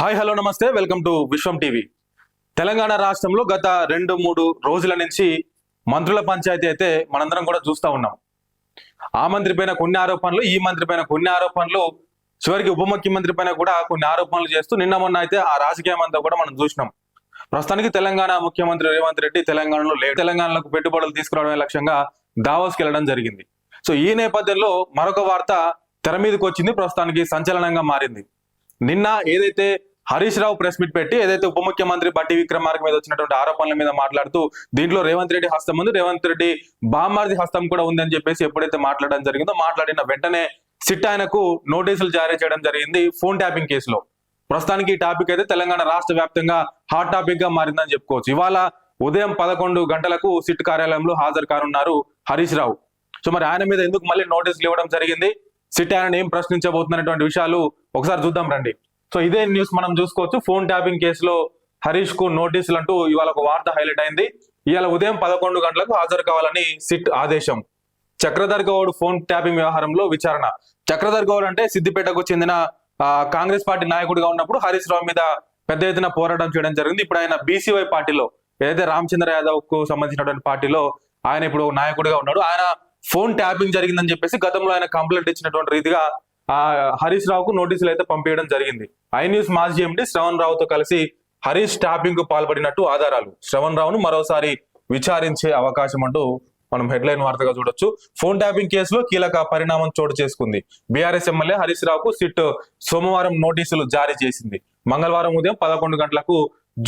Hi hello నమస్తే. Welcome to Vishwam TV. Telangana రాష్ట్రంలో గత రెండు మూడు రోజుల నుంచి మంత్రుల పంచాయతీ అయితే మనందరం కూడా చూస్తా ఉన్నాం. ఆ మంత్రి పైన కొన్ని ఆరోపణలు ఈ మంత్రి పైన కొన్ని ఆరోపణలు చివరికి ఉప ముఖ్యమంత్రి పైన కూడా కొన్ని ఆరోపణలు చేస్తూ నిన్న మొన్న అయితే ఆ రాజకీయం అంతా కూడా మనం చూసినాం. ప్రస్తుతానికి తెలంగాణ ముఖ్యమంత్రి రేవంత్ రెడ్డి తెలంగాణలో లేడు. తెలంగాణలోకి పెట్టుబడులు తీసుకురావడమే లక్ష్యంగా దావోస్కి వెళ్ళడం జరిగింది. సో ఈ నేపథ్యంలో మరొక వార్త తెర మీదకి వచ్చింది. ప్రస్తుతానికి సంచలనంగా మారింది. నిన్న ఏదైతే హరీష్ రావు ప్రెస్ మీట్ పెట్టి ఏదైతే ఉప ముఖ్యమంత్రి బట్టి విక్రమార్క మీద వచ్చినటువంటి ఆరోపణల మీద మాట్లాడుతూ దీంట్లో రేవంత్ రెడ్డి హస్తం ఉంది రేవంత్ రెడ్డి బామ్మార్ది హస్తం కూడా ఉందని చెప్పేసి ఎప్పుడైతే మాట్లాడడం జరిగిందో మాట్లాడిన వెంటనే సిట్ ఆయనకు నోటీసులు జారీ చేయడం జరిగింది ఫోన్ ట్యాపింగ్ కేసులో. ప్రస్తుతానికి ఈ టాపిక్ అయితే తెలంగాణ రాష్ట్ర వ్యాప్తంగా హాట్ టాపిక్గా మారిందని చెప్పుకోవచ్చు. ఇవాళ ఉదయం పదకొండు గంటలకు సిట్ కార్యాలయంలో హాజరు కానున్నారు హరీష్ రావు. సో మరి ఆయన మీద ఎందుకు మళ్ళీ నోటీసులు ఇవ్వడం జరిగింది? సిట్ ఆయన ఏం ప్రశ్నించబోతున్నటువంటి విషయాలు ఒకసారి చూద్దాం రండి. సో ఇదే న్యూస్ మనం చూసుకోవచ్చు. ఫోన్ ట్యాపింగ్ కేసులో హరీష్కు నోటీసులు అంటూ ఇవాళ ఒక వార్త హైలైట్ అయింది. ఇవాళ ఉదయం పదకొండు గంటలకు హాజరు కావాలని సిట్ ఆదేశం. చక్రధర్ గౌడ్ ఫోన్ ట్యాపింగ్ వ్యవహారంలో విచారణ. చక్రధర్ గౌడ్ అంటే సిద్దిపేటకు చెందిన కాంగ్రెస్ పార్టీ నాయకుడిగా ఉన్నప్పుడు హరీష్ రావు మీద పెద్ద ఎత్తున పోరాటం చేయడం జరిగింది. ఇప్పుడు ఆయన బీసీవై పార్టీలో ఏదైతే రామచంద్ర యాదవ్కు సంబంధించినటువంటి పార్టీలో ఆయన ఇప్పుడు నాయకుడిగా ఉన్నాడు. ఆయన ఫోన్ ట్యాపింగ్ జరిగిందని చెప్పేసి గతంలో ఆయన కంప్లైంట్ ఇచ్చినటువంటి రీతిగా హరీష్ రావుకు నోటీసులు అయితే పంపించడం జరిగింది. ఐ న్యూస్ మాజీ ఎండి శ్రవణ్ రావుతో కలిసి హరీష్ ట్యాపింగ్కు పాల్పడినట్టు ఆధారాలు. శ్రవణ్ రావును మరోసారి విచారించే అవకాశం అంటూ మనం హెడ్లైన్ వార్తగా చూడొచ్చు. ఫోన్ ట్యాపింగ్ కేసులో కీలక పరిణామం చోటు చేసుకుంది. బీఆర్ఎస్ ఎమ్మెల్యే హరీష్ రావుకు సిట్ సోమవారం నోటీసులు జారీ చేసింది. మంగళవారం ఉదయం పదకొండు గంటలకు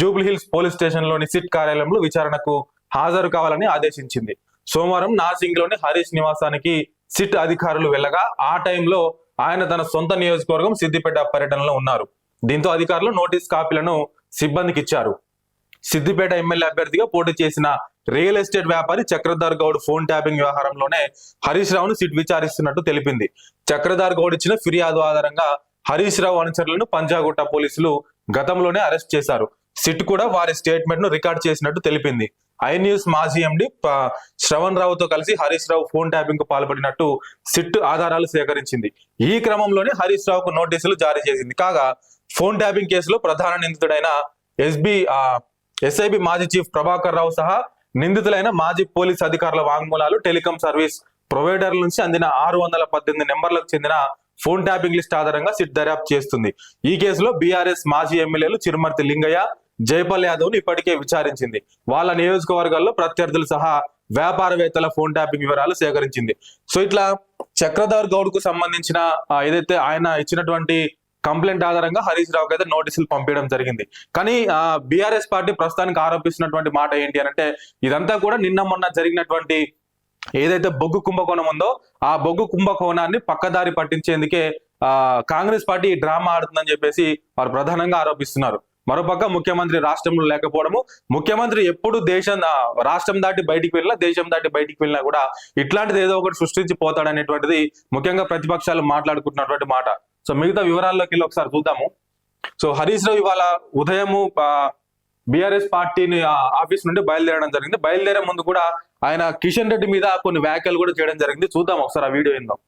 జూబ్లీ హిల్స్ పోలీస్ స్టేషన్లోని సిట్ కార్యాలయంలో విచారణకు హాజరు కావాలని ఆదేశించింది. సోమవారం నాసింగ్లోని హరీష్ నివాసానికి సిట్ అధికారులు వెళ్ళగా ఆ టైంలో ఆయన తన సొంత నియోజకవర్గం సిద్దిపేట పర్యటనలో ఉన్నారు. దీంతో అధికారులు నోటీస్ కాపీలను సిబ్బందికి ఇచ్చారు సిద్దిపేట ఎమ్మెల్యే అభ్యర్థిగా పోటీ చేసిన రియల్ ఎస్టేట్ వ్యాపారి చక్రధర్ గౌడ్ ఫోన్ ట్యాపింగ్ వ్యవహారంలోనే హరీష్ రావును సిట్ విచారిస్తున్నట్టు తెలిపింది. చక్రధర్ గౌడ్ ఇచ్చిన ఫిర్యాదు ఆధారంగా హరీష్ రావు అనుచరులను పంజాగుట్ట పోలీసులు గతంలోనే అరెస్ట్ చేశారు. సిట్ కూడా వారి స్టేట్మెంట్ను రికార్డ్ చేసినట్టు తెలిపింది. ఐ న్యూస్ మాజీ ఎండి శ్రవణ్ రావుతో కలిసి హరీష్ రావు ఫోన్ ట్యాపింగ్కు పాల్పడినట్టు సిట్ ఆధారాలు సేకరించింది. ఈ క్రమంలోనే హరీష్ రావుకు నోటీసులు జారీ చేసింది. కాగా ఫోన్ ట్యాపింగ్ కేసులో ప్రధాన నిందితుడైన ఎస్బి ఎస్ఐబి మాజీ చీఫ్ ప్రభాకర్ రావు సహా నిందితులైన మాజీ పోలీస్ అధికారుల వాంగ్మూలాలు టెలికాం సర్వీస్ ప్రొవైడర్ల నుంచి అందిన ఆరు వందల పద్దెనిమిది నెంబర్లకు చెందిన ఫోన్ ట్యాపింగ్ లిస్ట్ ఆధారంగా సిట్ దర్యాప్తు చేస్తుంది. ఈ కేసులో బీఆర్ఎస్ మాజీ ఎమ్మెల్యేలు చిరుమర్తి లింగయ్య జైపాల్ యాదవ్ను ఇప్పటికే విచారించింది. వాళ్ళ నియోజకవర్గాల్లో ప్రత్యర్థులు సహా వ్యాపారవేత్తల ఫోన్ ట్యాపింగ్ వివరాలు సేకరించింది. సో ఇట్లా చక్రధర్ గౌడ్కు సంబంధించిన ఏదైతే ఆయన ఇచ్చినటువంటి కంప్లైంట్ ఆధారంగా హరీష్ రావుకి అయితే నోటీసులు పంపించడం జరిగింది. కానీ బీఆర్ఎస్ పార్టీ ప్రస్తుతానికి ఆరోపిస్తున్నటువంటి మాట ఏంటి అంటే ఇదంతా కూడా నిన్న మొన్న జరిగినటువంటి ఏదైతే బొగ్గు కుంభకోణం ఉందో ఆ బొగ్గు కుంభకోణాన్ని పక్కదారి పట్టించేందుకే ఆ కాంగ్రెస్ పార్టీ ఈ డ్రామా ఆడుతుందని చెప్పేసి వారు ప్రధానంగా ఆరోపిస్తున్నారు. మరోపక్క ముఖ్యమంత్రి రాష్ట్రంలో లేకపోవడము ముఖ్యమంత్రి ఎప్పుడు దేశం రాష్ట్రం దాటి బయటికి వెళ్ళినా దేశం దాటి బయటికి వెళ్ళినా కూడా ఇట్లాంటిది ఏదో ఒకటి సృష్టించి పోతాడనేటువంటిది ముఖ్యంగా ప్రతిపక్షాలు మాట్లాడుకుంటున్నటువంటి మాట. సో మిగతా వివరాల్లోకి వెళ్ళి ఒకసారి చూద్దాము. సో హరీష్ రావు ఇవాళ ఉదయము బీఆర్ఎస్ పార్టీని ఆఫీస్ నుండి బయలుదేరడం జరిగింది. బయలుదేరే ముందు కూడా ఆయన కిషన్ రెడ్డి మీద కొన్ని వ్యాఖ్యలు కూడా చేయడం జరిగింది. చూద్దాం ఒకసారి ఆ వీడియో విందాం.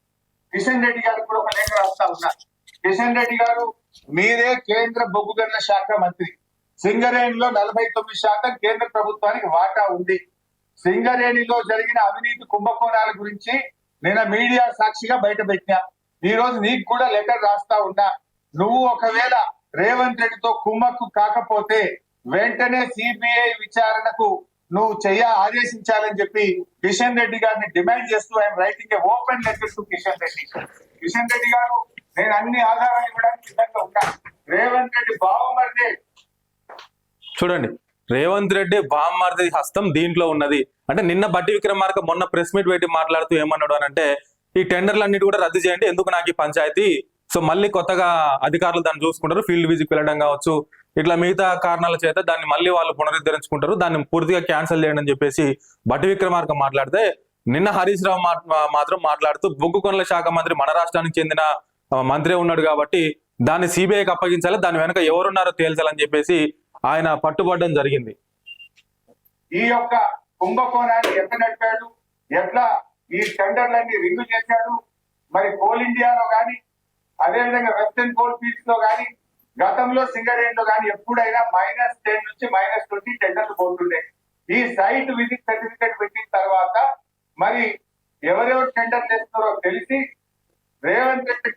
కిషన్ రెడ్డి గారు కూడా ఒక లేఖ రాస్తా ఉన్నారు. కిషన్ రెడ్డి గారు మీరే కేంద్ర బొగ్గు గనుల శాఖ మంత్రి. సింగరేణిలో నలభై తొమ్మిది శాతం కేంద్ర ప్రభుత్వానికి వాటా ఉంది. సింగరేణిలో జరిగిన అవినీతి కుంభకోణాల గురించి నేను మీడియా సాక్షిగా బయట పెట్టినా. ఈ రోజు నీకు కూడా లెటర్ రాస్తా ఉన్నా. నువ్వు ఒకవేళ రేవంత్ రెడ్డితో కుమ్మక్కు కాకపోతే వెంటనే సిబిఐ విచారణకు నువ్వు చెయ్య ఆదేశించాలని చెప్పి కిషన్ రెడ్డి గారిని డిమాండ్ చేస్తూ ఆయన writing open letter to Kishan Reddy. Kishan Reddy గారు నేను అన్ని ఆధారాలు ఇవ్వడానికి సిద్ధంగా ఉన్నా. రేవంత్ రెడ్డి బావమరిదే. చూడండి రేవంత్ రెడ్డి బామ్మర్ది హస్తం దీంట్లో ఉన్నది. అంటే నిన్న బట్టి విక్రమార్క మొన్న ప్రెస్ మీట్ పెట్టి మాట్లాడుతూ ఏమన్నాడు అని అంటే ఈ టెండర్లు అన్నిటి కూడా రద్దు చేయండి ఎందుకు నాకు ఈ పంచాయతీ? సో మళ్ళీ కొత్తగా అధికారులు దాన్ని చూసుకుంటారు ఫీల్డ్ విజిట్ వెళ్ళడం కావచ్చు. ఇట్లా మిగతా కారణాల చేత దాన్ని మళ్ళీ వాళ్ళు పునరుద్ధరించుకుంటారు దాన్ని పూర్తిగా క్యాన్సిల్ చేయండి అని చెప్పేసి బట్టి విక్రమార్క మాట్లాడితే నిన్న హరీష్ రావు మాత్రం మాట్లాడుతూ బొగ్గు కొనల శాఖ మంత్రి మన రాష్ట్రానికి చెందిన మంత్రే ఉన్నాడు కాబట్టి దాన్ని సిబిఐకి అప్పగించాలి దాని వెనక ఎవరున్నారో తేల్చాలని చెప్పేసి ఆయన పట్టుబడడం జరిగింది. ఈ యొక్క కుంభకోణాన్ని ఎట్లా నడిపాడు? ఎట్లా ఈ టెండర్లన్నీ రింగు చేశాడు? మరి కోల్ ఇండియాలో కానీ అదేవిధంగా వెస్టర్న్ కోల్ ఫీల్డ్స్లో కానీ గతంలో సింగరేణిలో కానీ ఎప్పుడైనా మైనస్ టెన్ నుంచి మైనస్ ట్వంటీ టెండర్లు పోతుండే. ఈ సైట్ విజిట్ సర్టిఫికేట్ పెట్టిన తర్వాత మరి ఎవరెవరు టెండర్ చేస్తున్నారో తెలిసి రేవంత్ రెడ్డి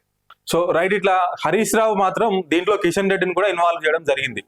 సో రైట్ ఇట్లా హరీష్ రావు మాత్రం దీంట్లో కిషన్ రెడ్డిని కూడా ఇన్వాల్వ్ చేయడం జరిగింది.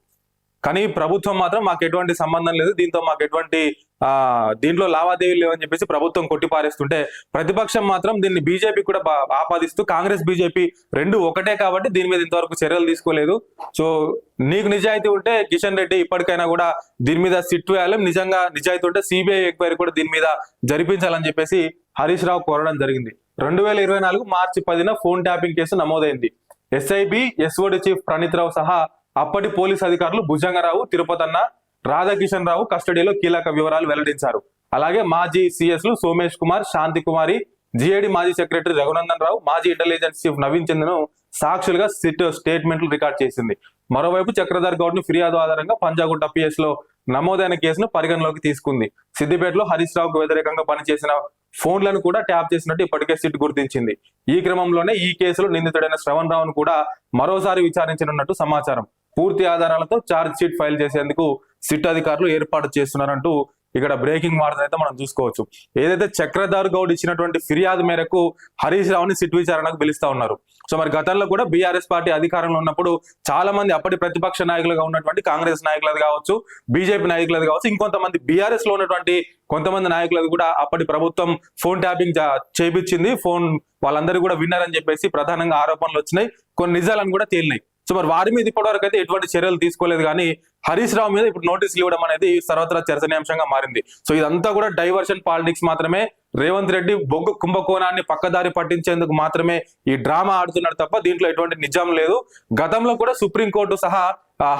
కానీ ప్రభుత్వం మాత్రం మాకు ఎటువంటి సంబంధం లేదు దీంతో మాకు ఎటువంటి ఆ దీంట్లో లావాదేవీలు లేవని చెప్పేసి ప్రభుత్వం కొట్టిపారేస్తుంటే ప్రతిపక్షం మాత్రం దీన్ని బీజేపీ కూడా బా- ఆపాదిస్తూ కాంగ్రెస్ బీజేపీ రెండు ఒకటే కాబట్టి దీని మీద ఇంతవరకు చర్యలు తీసుకోలేదు. సో నీకు నిజాయితీ ఉంటే కిషన్ రెడ్డి ఇప్పటికైనా కూడా దీని మీద సిట్ వేయాలి. నిజంగా నిజాయితీ ఉంటే సిబిఐ ఎంక్వైరీ కూడా దీని మీద జరిపించాలని చెప్పేసి హరీష్ రావు కోరడం జరిగింది. రెండు వేల ఇరవై నాలుగు మార్చి పదిన ఫోన్ ట్యాపింగ్ కేసు నమోదైంది. SIB SOD chief Praneeth Rao సహా అప్పటి పోలీస్ అధికారులు భుజంగరావు తిరుపతన్న రాధాకిషన్ రావు కస్టడీలో కీలక వివరాలు వెల్లడించారు. అలాగే మాజీ సిఎస్లు సోమేష్ కుమార్ శాంతి కుమారి జిఏడి మాజీ సెక్రటరీ రఘునందన్ రావు మాజీ ఇంటెలిజెన్స్ చీఫ్ నవీన్ చంద్ను సాక్షులుగా సిట్ స్టేట్మెంట్లు రికార్డ్ చేసింది. మరోవైపు చక్రధర్ గౌడ్ను ఫిర్యాదు ఆధారంగా పంజాగుట్ట పిఎస్లో నమోదైన కేసును పరిగణలోకి తీసుకుంది. సిద్దిపేటలో హరీష్ రావుకు వ్యతిరేకంగా పనిచేసిన ఫోన్లను కూడా ట్యాప్ చేసినట్టు ఇప్పటికే సిట్ గుర్తించింది. ఈ క్రమంలోనే ఈ కేసులో నిందితుడైన శ్రవణ్ రావును కూడా మరోసారి విచారించనున్నట్టు సమాచారం. పూర్తి ఆధారాలతో ఛార్జ్ షీట్ ఫైల్ చేసేందుకు సిట్ అధికారులు ఏర్పాటు చేస్తున్నారంటూ ఇక్కడ బ్రేకింగ్ వార్త అయితే మనం చూసుకోవచ్చు. ఏదైతే చక్రధర్ గౌడ్ ఇచ్చినటువంటి ఫిర్యాదు మేరకు హరీష్ రావుని సిట్ విచారణకు పిలుస్తా ఉన్నారు. సో మరి గతంలో కూడా బీఆర్ఎస్ పార్టీ అధికారంలో ఉన్నప్పుడు చాలా మంది అప్పటి ప్రతిపక్ష నాయకులుగా ఉన్నటువంటి కాంగ్రెస్ నాయకులది కావచ్చు బీజేపీ నాయకులది కావచ్చు ఇంకొంతమంది బీఆర్ఎస్లో ఉన్నటువంటి కొంతమంది నాయకులది కూడా అప్పటి ప్రభుత్వం ఫోన్ ట్యాపింగ్ చేపించింది. ఫోన్ వాళ్ళందరూ కూడా విన్నారని చెప్పేసి ప్రధానంగా ఆరోపణలు వచ్చినాయి. కొన్ని నిజాలను కూడా తేలినాయి. సో మరి వారి మీద ఇప్పటివరకు అయితే ఎటువంటి చర్యలు తీసుకోలేదు కానీ హరీష్ రావు మీద ఇప్పుడు నోటీసులు ఇవ్వడం అనేది సర్వత్రా చర్చనీయాంశంగా మారింది. సో ఇదంతా కూడా డైవర్షన్ పాలిటిక్స్ మాత్రమే. రేవంత్ రెడ్డి బొగ్గు కుంభకోణాన్ని పక్కదారి పట్టించేందుకు మాత్రమే ఈ డ్రామా ఆడుతున్నాడు తప్ప దీంట్లో ఎటువంటి నిజం లేదు. గతంలో కూడా సుప్రీంకోర్టు సహా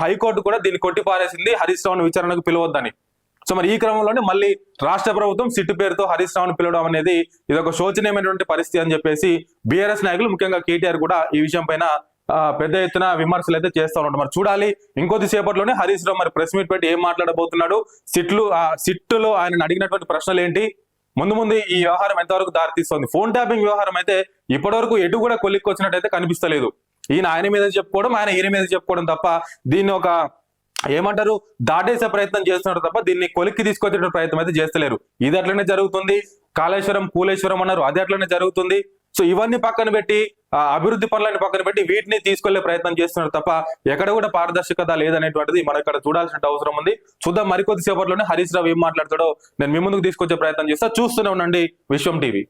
హైకోర్టు కూడా దీన్ని కొట్టిపారేసింది హరీష్ రావును విచారణకు పిలవద్దని. సో మరి ఈ క్రమంలోనే మళ్ళీ రాష్ట్ర ప్రభుత్వం సిట్టు పేరుతో హరీష్ రావును పిలవడం అనేది ఇది ఒక శోచనీయమైనటువంటి పరిస్థితి అని చెప్పేసి బీఆర్ఎస్ నాయకులు ముఖ్యంగా కేటీఆర్ కూడా ఈ విషయం పైన పెద్ద ఎత్తున విమర్శలు అయితే చేస్తా ఉంటారు మరి చూడాలి ఇంకొద్ది సేపట్లోనే హరీష్ రావు మరి ప్రెస్ మీట్ పెట్టి ఏం మాట్లాడబోతున్నాడు? సిట్లు ఆ సిట్టులో ఆయన అడిగినటువంటి ప్రశ్నలు ఏంటి? ముందు ముందు ఈ వ్యవహారం ఎంతవరకు దారితీస్తుంది? ఫోన్ ట్యాపింగ్ వ్యవహారం అయితే ఇప్పటివరకు ఎటు కూడా కొలిక్కొచ్చినట్టయితే కనిపిస్తలేదు. ఈయన ఆయన మీద చెప్పుకోవడం ఆయన ఈయన మీద చెప్పుకోవడం తప్ప దీన్ని ఒక ఏమంటారు? దాటేసే ప్రయత్నం చేస్తున్నారు తప్ప దీన్ని కొలిక్కి తీసుకొచ్చే ప్రయత్నం అయితే చేస్తలేరు. ఇది అట్లనే జరుగుతుంది. కాళేశ్వరం కూలేశ్వరం అన్నారు అది అట్లనే జరుగుతుంది. సో ఇవన్నీ పక్కన పెట్టి ఆ అభివృద్ధి పనులని పక్కన పెట్టి వీటిని తీసుకెళ్ళే ప్రయత్నం చేస్తున్నారు తప్ప ఎక్కడ కూడా పారదర్శకత లేదనేటువంటిది మనం ఇక్కడ చూడాల్సిన అవసరం ఉంది. చూద్దాం మరికొద్ది సేపట్లోనే హరీష్ రావు ఏం మాట్లాడతాడో నేను మీ ముందుకు తీసుకొచ్చే ప్రయత్నం చేస్తా. చూస్తూనే ఉండండి విశ్వం టీవీ.